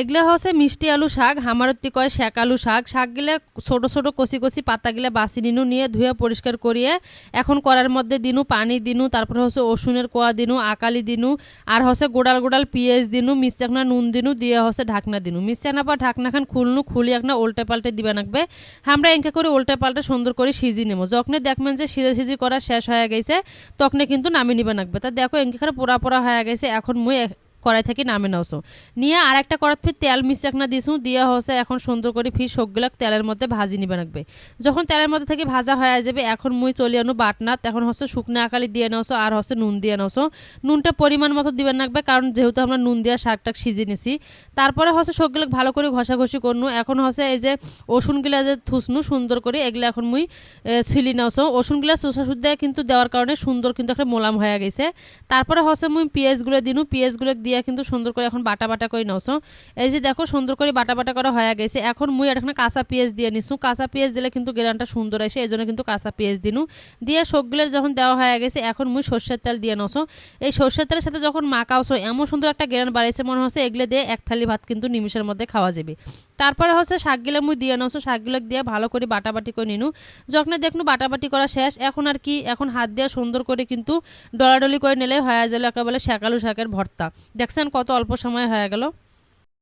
এগুলো হচ্ছে মিষ্টি আলু শাক, হামারত্তি কয় শাক আলু শাক। শাকগুলো ছোট ছোট কষি কষি পাতাগুলো বাসি নিনু নিয়ে ধুয়ে পরিষ্কার করিয়ে এখন করার মধ্যে দিনু, পানি দিনু, তারপরে হচ্ছে রসুনের কোয়া দিনু, আকালি দিনু, আর হচ্ছে গোড়াল গোড়াল পিঁয়াজ দিনু একটা নুন দিনু, দিয়ে হচ্ছে ঢাকনা দিনু। পর ঢাকনা খান খুলনু, খুলি একটা উল্টে পাল্টে দিবে নাকবে আমরা এঁকে করে উল্টে পাল্টে সুন্দর করে সিজি নেব যখন দেখবেন যে সিজে সিজি করা শেষ হয়ে গেছে, তখন কিন্তু নামিয়ে নিবে নাকবে তা দেখো এঁকে করে পোড়া পোড়া হয়ে গেছে, এখন মুই কড়াই থেকে, নামে নাওছো নিয়ে আর একটা কড়াত ফির তেল মিশাক না দিছু, দিয়ে হচ্ছে এখন সুন্দর করে ফির সবগুলা তেলের মধ্যে ভাজি নিবে রাখবে যখন তেলের মধ্যে থেকে ভাজা হয়ে যাবে, এখন মুই চলি আনু বাটনা এখন হচ্ছে শুকনো আকালি দিয়ে নাওছো আর হচ্ছে নুন দিয়ে নাওছো নুনটা পরিমাণ মতো দিবেন রাখবে কারণ যেহেতু আমরা নুন দিয়ে শাকটাক সিজে নিছি। তারপরে হচ্ছে সবগুলো ভালো করে ঘষাঘষি করনু, এখন হচ্ছে এই যে ওষুনগুলা যে থুসনু, সুন্দর করে এগুলো এখন মুই ছিলি নাওছো ওষুনগুলা চোষা সুদ্ধা কিন্তু দেওয়ার কারণে সুন্দর কিন্তু একটা মোলাম হয়ে গেছে। তারপরে হচ্ছে মুই পেঁয়াজগুলো দিনু পেঁয়াজগুলো দিয়ে কিন্তু সুন্দর করে এখন বাটা বাটা করে নাওছো। এই যে দেখো, সুন্দর করে বাটা বাটা করা হয়ে গেছে। এখন মুই এখানে কাঁচা পেঁয়াজ দিয়ে নিছু। কাঁচা পেঁয়াজ দিলে কিন্তু গেরানটা সুন্দর আসে এই জন্য কিন্তু কাঁচা পেঁয়াজ দিনু। দিয়ে সবগুলো যখন দেওয়া হয়ে গেছে, এখন মুই সর্ষের তেল দিয়ে নাওছো। এই সর্ষের তেলের সাথে যখন মাখাওছো, এমন সুন্দর একটা গেরান বাড়াইছে মনে হচ্ছে এগুলো দিয়ে এক থালি ভাত কিন্তু নিমিষের মধ্যে খাওয়া যাবে। তারপরে হচ্ছে শাকগুলো মুই দিয়ে নাওছো। শাকগুলো দিয়ে ভালো করে বাটাবাটি করে নিনু। যখন দেখনু বাটাবাটি করা শেষ, এখন আর কি, এখন হাত দিয়ে সুন্দর করে কিন্তু ডলাডলি করে নিলে হয়ে গেল একেবারে শাকালু শাকের ভর্তা। দেখছেন কত অল্প সময় হয়ে গেল।